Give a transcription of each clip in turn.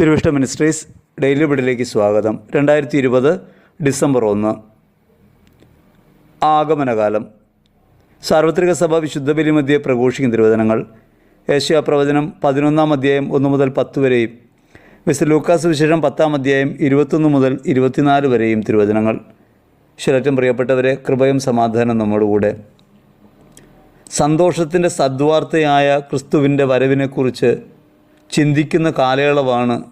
തിരുവിഷ്ട ministries daily ബിഡിലേക്ക് സ്വാഗതം. രണ്ടായിരത്തി ഇരുപത് ഡിസംബർ ഒന്ന്. ആഗമനകാലം. സാർവത്രിക സഭ വിശുദ്ധ ബലിമധ്യെ പ്രഘോഷിക്കുന്ന തിരുവചനങ്ങൾ. ഏഷ്യ പ്രവചനം പതിനൊന്നാം അധ്യായം ഒന്ന് മുതൽ പത്ത് വരെയും. മിസ്റ്റർ ലൂക്കാസ് വിശേഷം പത്താം അധ്യായം ഇരുപത്തൊന്ന് മുതൽ ഇരുപത്തിനാല് വരെയും തിരുവചനങ്ങൾ. ശരറ്റം പ്രിയപ്പെട്ടവരെ കൃപയും സമാധാനം നമ്മോടുകൂടെ. സന്തോഷത്തിന്റെ സദ്വാർത്തയായ ക്രിസ്തുവിന്റെ വരവിനെക്കുറിച്ച് ചിന്തിക്കുന്ന കാലയളവാണ്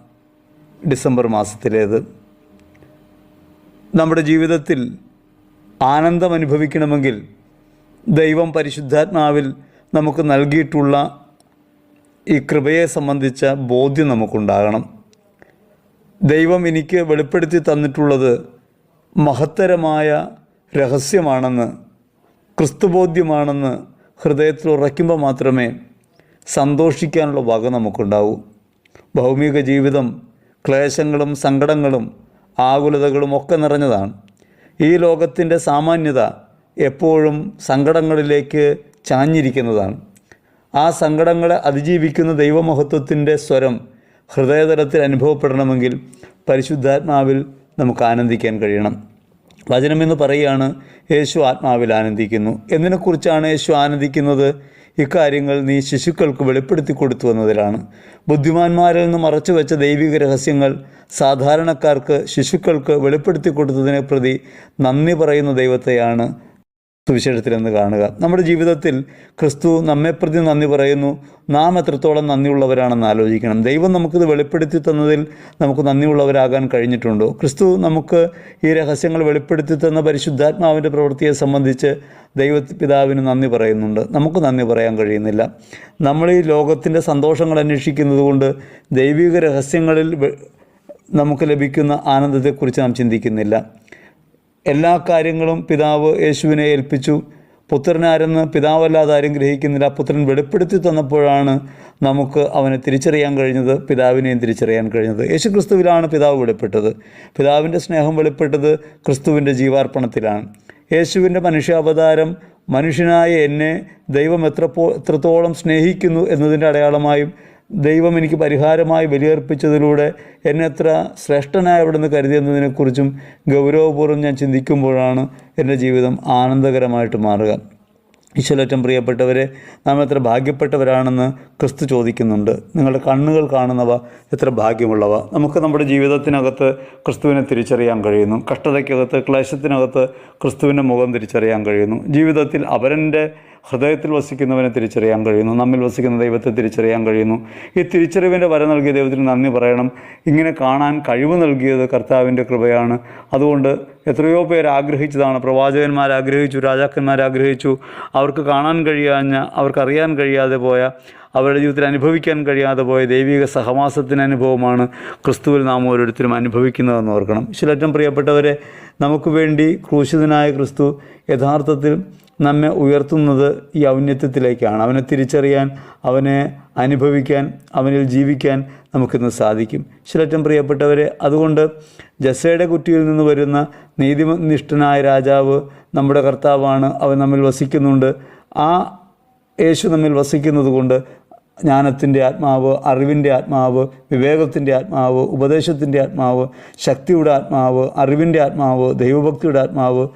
ഡിസംബർ മാസത്തിലേത്. നമ്മുടെ ജീവിതത്തിൽ ആനന്ദം അനുഭവിക്കണമെങ്കിൽ ദൈവം പരിശുദ്ധാത്മാവിൽ നമുക്ക് നൽകിയിട്ടുള്ള ഈ കൃപയെ സംബന്ധിച്ച ബോധ്യം നമുക്കുണ്ടാകണം. ദൈവം എനിക്ക് വെളിപ്പെടുത്തി തന്നിട്ടുള്ളത് മഹത്തരമായ രഹസ്യമാണെന്ന് ക്രിസ്തുബോധ്യമാണെന്ന് ഹൃദയത്തിൽ ഉറയ്ക്കുമ്പോൾ മാത്രമേ സന്തോഷിക്കാനുള്ള വക നമുക്കുണ്ടാവും. ഭൗമിക ജീവിതം ക്ലേശങ്ങളും സങ്കടങ്ങളും ആകുലതകളും ഒക്കെ നിറഞ്ഞതാണ്. ഈ ലോകത്തിന്റെ സാമാന്യത എപ്പോഴും സങ്കടങ്ങളിലേക്ക് ചാഞ്ഞിരിക്കുന്നതാണ്. ആ സങ്കടങ്ങളെ അതിജീവിക്കുന്ന ദൈവമഹത്വത്തിന്റെ സ്വരം ഹൃദയതലത്തിൽ അനുഭവപ്പെടണമെങ്കിൽ പരിശുദ്ധാത്മാവിൽ നമുക്ക് ആനന്ദിക്കാൻ കഴിയണം. വചനമെന്ന് പറയുകയാണ് യേശു ആത്മാവിൽ ആനന്ദിക്കുന്നു. എന്നതിനെക്കുറിച്ചാണ് യേശു ആനന്ദിക്കുന്നത്? ഇക്കാര്യങ്ങൾ നീ ശിശുക്കൾക്ക് വെളിപ്പെടുത്തി കൊടുത്തു എന്നതിലാണ്. ബുദ്ധിമാന്മാരിൽ നിന്ന് മറച്ചു വെച്ച ദൈവിക രഹസ്യങ്ങൾ സാധാരണക്കാർക്ക് ശിശുക്കൾക്ക് വെളിപ്പെടുത്തി കൊടുത്തതിനെ പ്രതി നന്ദി പറയുന്ന ദൈവത്തെയാണ് സുവിശേഷത്തിലെന്ന് കാണുക. നമ്മുടെ ജീവിതത്തിൽ ക്രിസ്തു നമ്മെപ്രതി നന്ദി പറയുന്നു. നാം എത്രത്തോളം നന്ദിയുള്ളവരാണെന്ന് ആലോചിക്കണം. ദൈവം നമുക്കിത് വെളിപ്പെടുത്തി തന്നതിൽ നമുക്ക് നന്ദിയുള്ളവരാകാൻ കഴിഞ്ഞിട്ടുണ്ടോ. ക്രിസ്തു നമുക്ക് ഈ രഹസ്യങ്ങൾ വെളിപ്പെടുത്തി തന്ന പരിശുദ്ധാത്മാവിന്റെ പ്രവൃത്തിയെ സംബന്ധിച്ച് ദൈവ പിതാവിന് നന്ദി പറയുന്നുണ്ട്. നമുക്ക് നന്ദി പറയാൻ കഴിയുന്നില്ല. നമ്മൾ ഈ ലോകത്തിന്റെ സന്തോഷങ്ങൾ അന്വേഷിക്കുന്നത് കൊണ്ട് ദൈവിക രഹസ്യങ്ങളിൽ നമുക്ക് ലഭിക്കുന്ന ആനന്ദത്തെക്കുറിച്ച് നാം ചിന്തിക്കുന്നില്ല. എല്ലാ കാര്യങ്ങളും പിതാവ് യേശുവിനെ ഏൽപ്പിച്ചു. പുത്രനാരെന്ന് പിതാവല്ലാതെ ആരും ഗ്രഹിക്കുന്നില്ല. പുത്രൻ വെളിപ്പെടുത്തി തന്നപ്പോഴാണ് നമുക്ക് അവനെ തിരിച്ചറിയാൻ കഴിഞ്ഞത് പിതാവിനെയും തിരിച്ചറിയാൻ കഴിഞ്ഞത്. യേശു ക്രിസ്തുവിലാണ് പിതാവ് വെളിപ്പെട്ടത്. പിതാവിന്റെ സ്നേഹം വെളിപ്പെട്ടത് ക്രിസ്തുവിന്റെ ജീവാർപ്പണത്തിലാണ്. യേശുവിന്റെ മനുഷ്യാവതാരം മനുഷ്യനായ എന്നെ ദൈവം എത്രപ്പോ എത്രത്തോളം സ്നേഹിക്കുന്നു എന്നതിന്റെ അടയാളമായും ദൈവം എനിക്ക് പരിഹാരമായി ബലിയർപ്പിച്ചതിലൂടെ എന്നെ എത്ര ശ്രേഷ്ഠനായ നിന്ന് കരുതിയെന്നതിനെക്കുറിച്ചും ഗൗരവപൂർവം ഞാൻ ചിന്തിക്കുമ്പോഴാണ് എന്റെ ജീവിതം ആനന്ദകരമായിട്ട് മാറുക. ഈശ്വരറ്റം പ്രിയപ്പെട്ടവരെ നാം എത്ര ഭാഗ്യപ്പെട്ടവരാണെന്ന് ക്രിസ്തു ചോദിക്കുന്നുണ്ട്. നിങ്ങളുടെ കണ്ണുകൾ കാണുന്നവ എത്ര ഭാഗ്യമുള്ളവ. നമുക്ക് നമ്മുടെ ജീവിതത്തിനകത്ത് ക്രിസ്തുവിനെ തിരിച്ചറിയാൻ കഴിയുന്നു. കഷ്ടതയ്ക്കകത്ത് ക്ലേശത്തിനകത്ത് ക്രിസ്തുവിന്റെ മുഖം തിരിച്ചറിയാൻ കഴിയുന്നു. ജീവിതത്തിൽ അവരന്റെ ഹൃദയത്തിൽ വസിക്കുന്നവനെ തിരിച്ചറിയാൻ കഴിയുന്നു. നമ്മിൽ വസിക്കുന്ന ദൈവത്തെ തിരിച്ചറിയാൻ കഴിയുന്നു. ഈ തിരിച്ചറിവിന്റെ വര നൽകിയ ദൈവത്തിന് നന്ദി പറയണം. ഇങ്ങനെ കാണാൻ കഴിവ് നൽകിയത് കർത്താവിന്റെ കൃപയാണ്. അതുകൊണ്ട് എത്രയോ പേർ ആഗ്രഹിച്ചതാണ്. പ്രവാചകന്മാർ ആഗ്രഹിച്ചു രാജാക്കന്മാർ ആഗ്രഹിച്ചു. അവർക്ക് കാണാൻ കഴിയാഞ്ഞ അവർക്കറിയാൻ കഴിയാതെ പോയ അവരുടെ ജീവിതത്തിൽ അനുഭവിക്കാൻ കഴിയാതെ പോയ ദൈവിക സഹവാസത്തിന് അനുഭവമാണ് ക്രിസ്തുവിൽ നാം ഓരോരുത്തരും അനുഭവിക്കുന്നതെന്ന് ഓർക്കണം. ശിലറ്റം പ്രിയപ്പെട്ടവരെ നമുക്ക് വേണ്ടി ക്രൂശിതനായ ക്രിസ്തു യഥാർത്ഥത്തിൽ നമ്മെ ഉയർത്തുന്നത് ഈ ഔന്നത്യത്തിലേക്കാണ്. അവനെ തിരിച്ചറിയാൻ അവനെ അനുഭവിക്കാൻ അവനിൽ ജീവിക്കാൻ നമുക്കിന്ന് സാധിക്കും. ശിലറ്റം പ്രിയപ്പെട്ടവരെ അതുകൊണ്ട് ജസയുടെ കുറ്റിയിൽ നിന്ന് വരുന്ന നീതിനിഷ്ഠനായ രാജാവ് നമ്മുടെ കർത്താവാണ്. അവൻ നമ്മിൽ വസിക്കുന്നുണ്ട്. ആ യേശു നമ്മിൽ വസിക്കുന്നത് കൊണ്ട് ജ്ഞാനത്തിന്റെ ആത്മാവ് അറിവിന്റെ ആത്മാവ് വിവേകത്തിന്റെ ആത്മാവ് ഉപദേശത്തിന്റെ ആത്മാവ് ശക്തിയുടെ ആത്മാവ് അറിവിന്റെ ആത്മാവ് ദൈവഭക്തിയുടെ ആത്മാവ്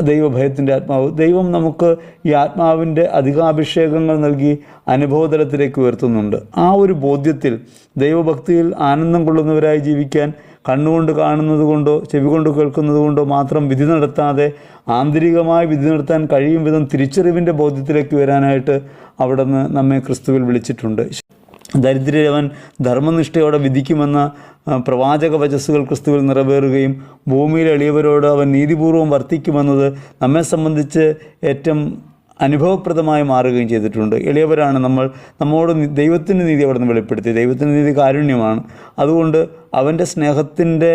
ദൈവഭയത്തിന്റെ ആത്മാവ്. ദൈവം നമുക്ക് ഈ ആത്മാവിന്റെ അധികാഭിഷേകങ്ങൾ നൽകി അനുഭവതലത്തിലേക്ക് ഉയർത്തുന്നുണ്ട്. ആ ഒരു ബോധ്യത്തിൽ ദൈവഭക്തിയിൽ ആനന്ദം കൊള്ളുന്നവരായി ജീവിക്കാൻ കണ്ണുകൊണ്ട് കാണുന്നത് കൊണ്ടോ ചെവി കൊണ്ട് കേൾക്കുന്നത് കൊണ്ടോ മാത്രം വിധി നടത്താതെ ആന്തരികമായി വിധി നടത്താൻ കഴിയും വിധം തിരിച്ചറിവിന്റെ ബോധ്യത്തിലേക്ക് വരാനായിട്ട് അവിടുന്ന് നമ്മെ ക്രിസ്തുവിൽ വിളിച്ചിട്ടുണ്ട്. ദരിദ്രരവൻ ധർമ്മനിഷ്ഠയോടെ വിധിക്കുമെന്ന പ്രവാചക വചസ്സുകൾ ക്രിസ്തുവിൽ നിറവേറുകയും ഭൂമിയിൽ എളിയവരോട് അവൻ നീതിപൂർവം വർത്തിക്കുമെന്നത് നമ്മെ സംബന്ധിച്ച് ഏറ്റവും അനുഭവപ്രദമായി മാറുകയും ചെയ്തിട്ടുണ്ട്. എളിയവരാണ് നമ്മൾ നമ്മോട് ദൈവത്തിന്റെ നീതി അവിടെ നിന്ന് വെളിപ്പെടുത്തി. ദൈവത്തിന്റെ നീതി കാരുണ്യമാണ്. അതുകൊണ്ട് അവന്റെ സ്നേഹത്തിന്റെ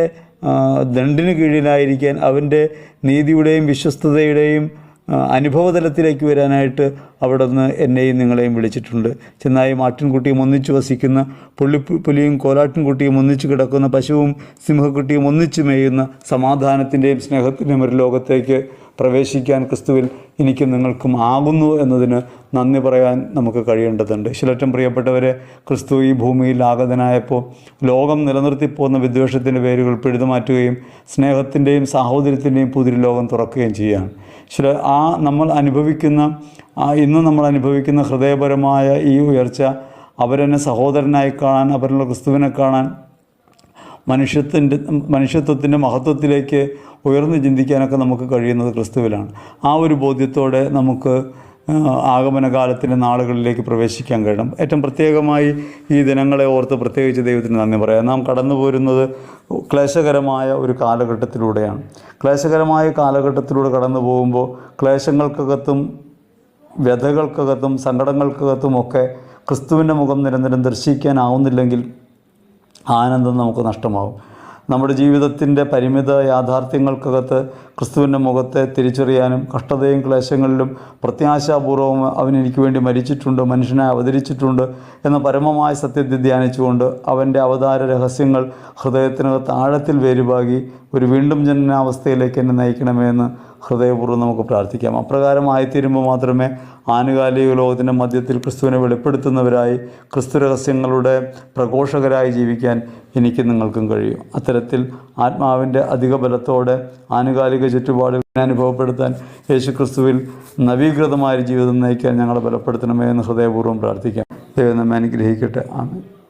ദണ്ടിന് കീഴിലായിരിക്കാൻ അവന്റെ നീതിയുടെയും വിശ്വസ്തതയുടെയും ആ, അനുഭവതലത്തിലേക്ക് വരാനായിട്ട് അവിടെ നിന്ന് എന്നെയും നിങ്ങളെയും വിളിച്ചിട്ടുണ്ട്. ചെന്നായും ആട്ടിൻകുട്ടിയും ഒന്നിച്ചു വസിക്കുന്ന പുള്ളി പുലിയും കോലാട്ടിൻകുട്ടിയും ഒന്നിച്ചു കിടക്കുന്ന പശുവും സിംഹക്കുട്ടിയും ഒന്നിച്ചു മേയുന്ന സമാധാനത്തിന്റെയും സ്നേഹത്തിന്റെയും ഒരു ലോകത്തേക്ക് പ്രവേശിക്കാൻ ക്രിസ്തുവിൽ എനിക്കും നിങ്ങൾക്കും ആകുന്നു എന്നതിന് നന്ദി പറയാൻ നമുക്ക് കഴിയേണ്ടതുണ്ട്. ശിലറ്റം പ്രിയപ്പെട്ടവരെ ക്രിസ്തു ഈ ഭൂമിയിൽ ആഗതനായപ്പോൾ ലോകം നിലനിർത്തിപ്പോകുന്ന വിദ്വേഷത്തിന്റെ പേരുകൾ പിഴുതുമാറ്റുകയും സ്നേഹത്തിന്റെയും സാഹോദര്യത്തിന്റെയും പുതിരി ലോകം തുറക്കുകയും ചെയ്യുകയാണ് ചില ആ നമ്മൾ അനുഭവിക്കുന്ന ഇന്ന് നമ്മൾ അനുഭവിക്കുന്ന ഹൃദയപരമായ ഈ ഉയർച്ച അവരെന്നെ സഹോദരനായി കാണാൻ അവരുള്ള ക്രിസ്തുവിനെ കാണാൻ മനുഷ്യത്തിന്റെ മനുഷ്യത്വത്തിന്റെ മഹത്വത്തിലേക്ക് ഉയർന്നു ചിന്തിക്കാനൊക്കെ നമുക്ക് കഴിയുന്നത് ക്രിസ്തുവിലാണ്. ആ ഒരു ബോധ്യത്തോടെ നമുക്ക് ആഗമനകാലത്തിന്റെ നാളുകളിലേക്ക് പ്രവേശിക്കാൻ കഴിയണം. ഏറ്റവും പ്രത്യേകമായി ഈ ദിനങ്ങളെ ഓർത്ത് പ്രത്യേകിച്ച് ദൈവത്തിന് നന്ദി പറയാം. നാം കടന്നു പോരുന്നത് ക്ലേശകരമായ ഒരു കാലഘട്ടത്തിലൂടെയാണ്. ക്ലേശകരമായ കാലഘട്ടത്തിലൂടെ കടന്നു പോകുമ്പോൾ ക്ലേശങ്ങൾക്കകത്തും വ്യഥകൾക്കകത്തും സങ്കടങ്ങൾക്കകത്തും ഒക്കെ ക്രിസ്തുവിന്റെ മുഖം നിരന്തരം ദർശിക്കാനാവുന്നില്ലെങ്കിൽ ആനന്ദം നമുക്ക് നഷ്ടമാകും നമ്മുടെ ജീവിതത്തിന്റെ പരിമിത യാഥാർത്ഥ്യങ്ങൾക്കകത്ത് ക്രിസ്തുവിന്റെ മുഖത്തെ തിരിച്ചറിയാനും കഷ്ടതയും ക്ലേശങ്ങളിലും പ്രത്യാശാപൂർവം അവൻ എനിക്ക് വേണ്ടി മരിച്ചിട്ടുണ്ട് മനുഷ്യനെ അവതരിച്ചിട്ടുണ്ട് എന്ന പരമമായ സത്യത്തെ ധ്യാനിച്ചുകൊണ്ട് അവന്റെ അവതാര രഹസ്യങ്ങൾ ഹൃദയത്തിനകത്ത് ആഴത്തിൽ വേരുപാകി ഒരു വീണ്ടും ജനനാവസ്ഥയിലേക്ക് എന്നെ നയിക്കണമേ എന്ന് ഹൃദയപൂർവം നമുക്ക് പ്രാർത്ഥിക്കാം. അപ്രകാരമായിത്തീരുമ്പോൾ മാത്രമേ ആനുകാലിക ലോകത്തിന്റെ മധ്യത്തിൽ ക്രിസ്തുവിനെ വെളിപ്പെടുത്തുന്നവരായി ക്രിസ്തു രഹസ്യങ്ങളുടെ പ്രഘോഷകരായി ജീവിക്കാൻ എനിക്ക് നിങ്ങൾക്കും കഴിയും. അത്തരത്തിൽ ആത്മാവിന്റെ അധിക ബലത്തോടെ ആനുകാലിക ചുറ്റുപാടുകൾ അനുഭവപ്പെടുത്താൻ യേശു ക്രിസ്തുവിൽ നവീകൃതമായ ജീവിതം നയിക്കാൻ ഞങ്ങളെ ബലപ്പെടുത്തണമേ എന്ന് ഹൃദയപൂർവം പ്രാർത്ഥിക്കാം. ദൈവം നമ്മെ അനുഗ്രഹിക്കട്ടെ. ആമേൻ.